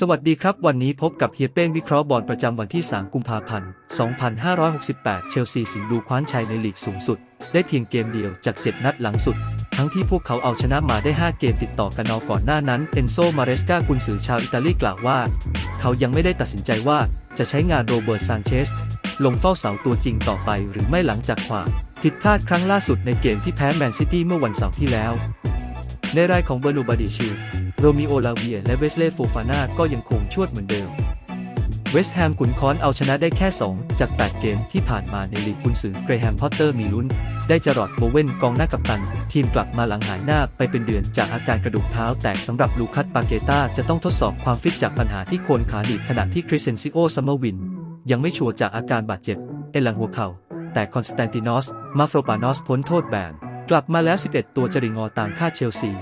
สวัสดีครับ วันนี้พบกับเฮียเป้งวิเคราะห์บอลประจำวันที่ 3 กุมภาพันธ์ 2568 เชลซีสิงห์ดูคว้านชัยในลีกสูงสุด ได้เพียงเกมเดียวจาก 7 นัดหลังสุด ทั้งที่พวกเขาเอาชนะมาได้ 5 เกมติดต่อกันเอาก่อนหน้านั้นเอนโซมาเรสกากุนซือชาวอิตาลีกล่าวว่า เขายังไม่ได้ตัดสินใจว่าจะใช้งานโรเบิร์ตซานเชสลงเฝ้าเสาตัวจริงต่อไปหรือไม่หลังจากความผิดพลาดครั้งล่าสุดในเกมที่แพ้แมนซิตี้เมื่อวันเสาร์ที่แล้ว ในรายของเบอร์นูบาดิชิล โรมิโอลาเวียและเวสเลย์โฟฟาน่าก็ยังคงชวดเหมือนเดิม เวสต์แฮมขุนค้อนเอาชนะได้แค่ 2 จาก 8 เกมที่ผ่านมาในลีกกุนซือเกรแฮมพอตเตอร์มีลุ้น ได้จรอดโบเวนกองหน้ากัปตัน ทีมกลับมาหลังหายหน้าไปเป็นเดือนจากอาการกระดูกเท้าแตกสำหรับลูคัสปาเกต้าจะต้องทดสอบความฟิตจากปัญหาที่โคนขาหลีบขณะที่คริสเซนซิโอซัมเมอร์วิน ยังไม่ชัวร์จากอาการบาดเจ็บเอลังหัวเข่าแต่คอนสแตนตินอสมาฟโรปานอสพ้นโทษแบนกลับมาแล้ว 11 ตัวจริงอตามค่าเชลซี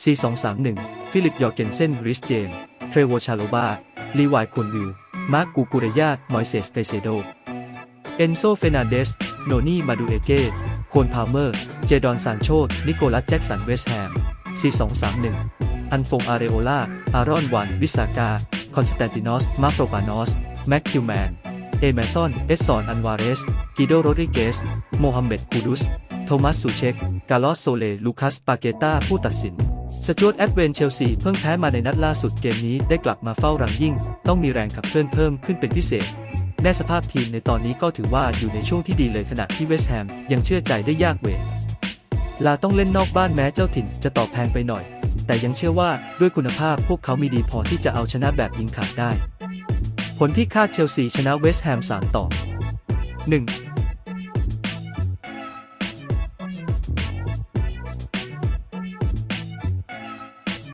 4231 ฟิลิปยอร์เกนเซนริสเจนเทรโวชาโลบาลีวายควนวิล มาร์กกูกูเรยามอยเซสเฟเซโด เอนโซเฟนันเดส โนนี่ มาดูเอเก้โคนพาวเมอร์ เจดอนซานโชนิโคลัสแจ็กสันเวสแฮม4231 อันฟงอาเรโอลา อารอนวัน วิสากา คอนสแตนตินอส มาโฟรปานอส แม็กคิวแมน เอเมซอน เอสซอน อันวาเรส กิโดโรดริเกส โมฮัมเหม็ด คูดุส โทมัสซูเชก กาลอส โซเล ลูคัส ปาเกตาผู้ตัดสิน สจวตแอดเวนเชลซีเพิ่งแพ้มาในนัดล่าสุดเกมนี้ได้กลับมาเฝ้ารังยิ่ง ต้องมีแรงขับเคลื่อนเพิ่มขึ้นเป็นพิเศษแน่สภาพทีมในตอนนี้ก็ถือว่าอยู่ในช่วงที่ดีเลยขณะที่เวสต์แฮมยังเชื่อใจได้ยากเวลาต้องเล่นนอกบ้านแม้เจ้าถิ่นจะตอบแพงไปหน่อย แต่ยังเชื่อว่าด้วยคุณภาพพวกเขามีดีพอที่จะเอาชนะแบบยิงขาดได้ ผลที่คาดเชลซีชนะเวสต์แฮม3ต่อ 1.